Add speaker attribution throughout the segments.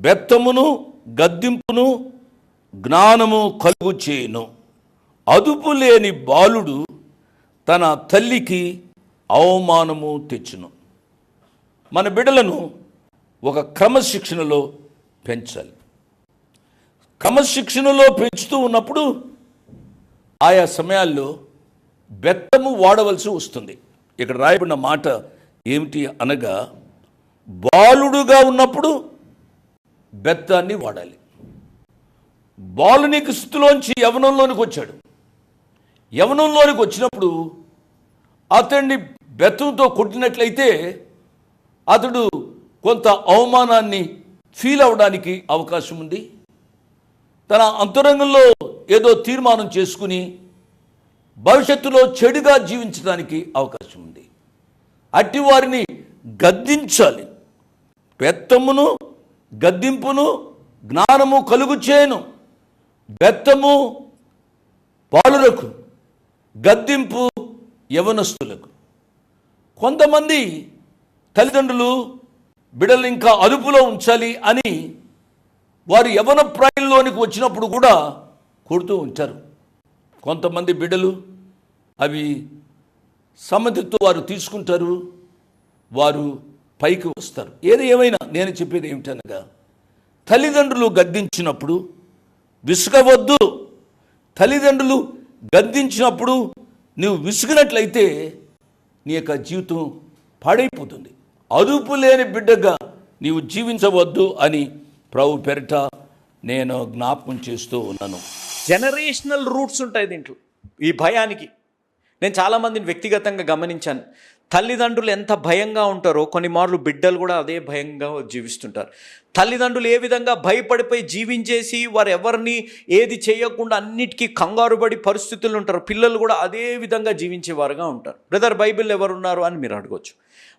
Speaker 1: బెత్తమును గద్దింపును జ్ఞానము కలుగు చేయును అదుపు లేని బాలుడు తన తల్లికి అవమానము తెచ్చును. మన బిడ్డలను ఒక క్రమశిక్షణలో పెంచాలి. క్రమశిక్షణలో పెంచుతూ ఉన్నప్పుడు ఆయా సమయాల్లో బెత్తము వాడవలసి వస్తుంది. ఇక్కడ రాయబడిన మాట ఏమిటి అనగా బాలుడుగా ఉన్నప్పుడు బెత్తాన్ని వాడాలి. బాలుని స్థితిలోంచి యవనంలోనికి వచ్చాడు. యవనంలోనికి వచ్చినప్పుడు అతన్ని బెత్తంతో కొట్టినట్లయితే అతడు కొంత అవమానాన్ని ఫీల్ అవడానికి అవకాశం ఉంది. తన అంతరంగంలో ఏదో తీర్మానం చేసుకుని భవిష్యత్తులో చెడుగా జీవించడానికి అవకాశం ఉంది. అట్టి వారిని గద్దించాలి. బెత్తమును గద్దింపును జ్ఞానము కలుగు చేయను బెత్తము పాలురకు గద్దింపు యవనస్తులకు. కొంతమంది తల్లిదండ్రులు బిడ్డలు ఇంకా అదుపులో ఉంచాలి అని వారు యవన ప్రాయంలోనికి వచ్చినప్పుడు కూడా కొడుతూ ఉంటారు. కొంతమంది బిడ్డలు అవి సమ్మతితో వారు తీసుకుంటారు. వారు పైకి వస్తారు. ఏది ఏమైనా నేను చెప్పేది ఏమిటనగా తల్లిదండ్రులు గద్దించినప్పుడు విసుగవద్దు. తల్లిదండ్రులు గద్దించినప్పుడు నువ్వు విసుగినట్లయితే నీ యొక్క జీవితం పాడైపోతుంది. అదుపు లేని బిడ్డగా నీవు జీవించవద్దు అని ప్రభు పెరట నేను జ్ఞాపకం చేస్తూ ఉన్నాను.
Speaker 2: జనరేషనల్ రూట్స్ ఉంటాయి దీంట్లో. ఈ భయానికి. నేను చాలామందిని వ్యక్తిగతంగా గమనించాను. తల్లిదండ్రులు ఎంత భయంగా ఉంటారో కొన్ని మార్లు బిడ్డలు కూడా అదే భయంగా జీవిస్తుంటారు. తల్లిదండ్రులు ఏ విధంగా భయపడిపోయి జీవించేసి వారు ఎవరిని ఏది చేయకుండా అన్నిటికీ కంగారుపడి పరిస్థితులు ఉంటారు పిల్లలు కూడా అదే విధంగా జీవించేవారుగా ఉంటారు. బ్రదర్ బైబిల్ ఎవరున్నారు అని మీరు అడగవచ్చు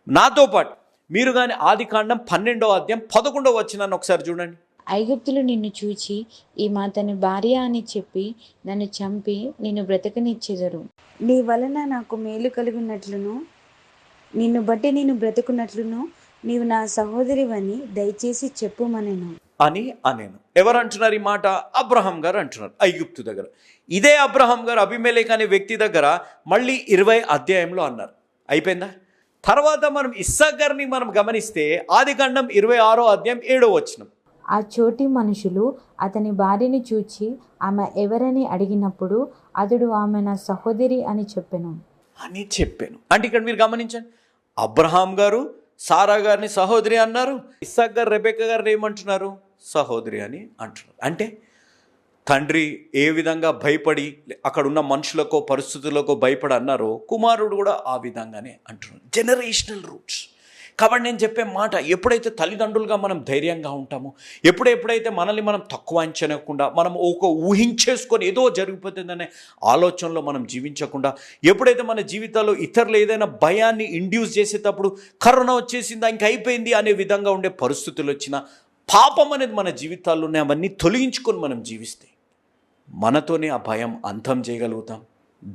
Speaker 2: నాతో పాటు మీరు కానీ ఆది కాండం పన్నెండవ అధ్యాయం పదకొండవ వచ్చినాన్ని ఒకసారి చూడండి.
Speaker 3: ఐగుప్తులు నిన్ను చూచి ఈ మాతని భార్య అని చెప్పి నన్ను చంపి నిన్ను బ్రతకనిచ్చెదరు.
Speaker 4: నీ వలన నాకు మేలు కలుగునట్లును నిన్ను బట్టి నేను బ్రతుకున్నట్లును నీవు నా సహోదరివని దయచేసి చెప్పుమనెను.
Speaker 2: అని అనేను. ఎవరు అంటున్నారు ఈ మాట? అబ్రహాం గారు అంటున్నారు ఐగుప్తు దగ్గర. ఇదే అబ్రహాం గారు అభిమేలేక్ అనే వ్యక్తి దగ్గర మళ్ళీ ఇరవై అధ్యాయంలో అన్నారు. అయిపోయిందా? తర్వాత మనం ఇస్సాక్ గారిని మనం గమనిస్తే ఆది కాండం ఇరవై ఆరో అధ్యాయం ఏడో వచ్చిన
Speaker 3: ఆ చోటి మనుషులు అతని భార్యని చూచి ఆమె ఎవరని అడిగినప్పుడు అతడు ఆమె నా సహోదరి అని చెప్పెను.
Speaker 2: అని చెప్పాను. అంటే ఇక్కడ మీరు గమనించండి అబ్రహాం గారు సారా గారిని సహోదరి అన్నారు ఇస్సాక్ గారు రెబెక్క గారిని ఏమంటున్నారు? సహోదరి అని అంటున్నారు. అంటే తండ్రి ఏ విధంగా భయపడి అక్కడ ఉన్న మనుషులకో పరిస్థితులకో భయపడి అన్నారో కుమారుడు కూడా ఆ విధంగానే అంటున్నారు. జనరేషనల్ రూట్స్ కాబట్టి నేను చెప్పే మాట ఎప్పుడైతే తల్లిదండ్రులుగా మనం ధైర్యంగా ఉంటామో ఎప్పుడెప్పుడైతే మనల్ని మనం తక్కువ అంచనకుండా మనం ఒక ఊహించేసుకొని ఏదో జరిగిపోతుందనే ఆలోచనలో మనం జీవించకుండా ఎప్పుడైతే మన జీవితాల్లో ఇతరులు ఏదైనా భయాన్ని ఇండ్యూస్ చేసేటప్పుడు కరోనా వచ్చేసిందా ఇంక అయిపోయింది అనే విధంగా ఉండే పరిస్థితులు వచ్చినా పాపం అనేది మన జీవితాల్లోనే అవన్నీ తొలగించుకొని మనం జీవిస్తే మనతోనే ఆ భయం అంతం చేయగలుగుతాం.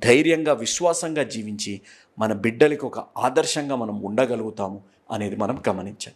Speaker 2: ధైర్యంగా విశ్వాసంగా జీవించి మన బిడ్డలకి ఒక ఆదర్శంగా మనం ఉండగలుగుతాము. అనేది మనం గమనించాలి.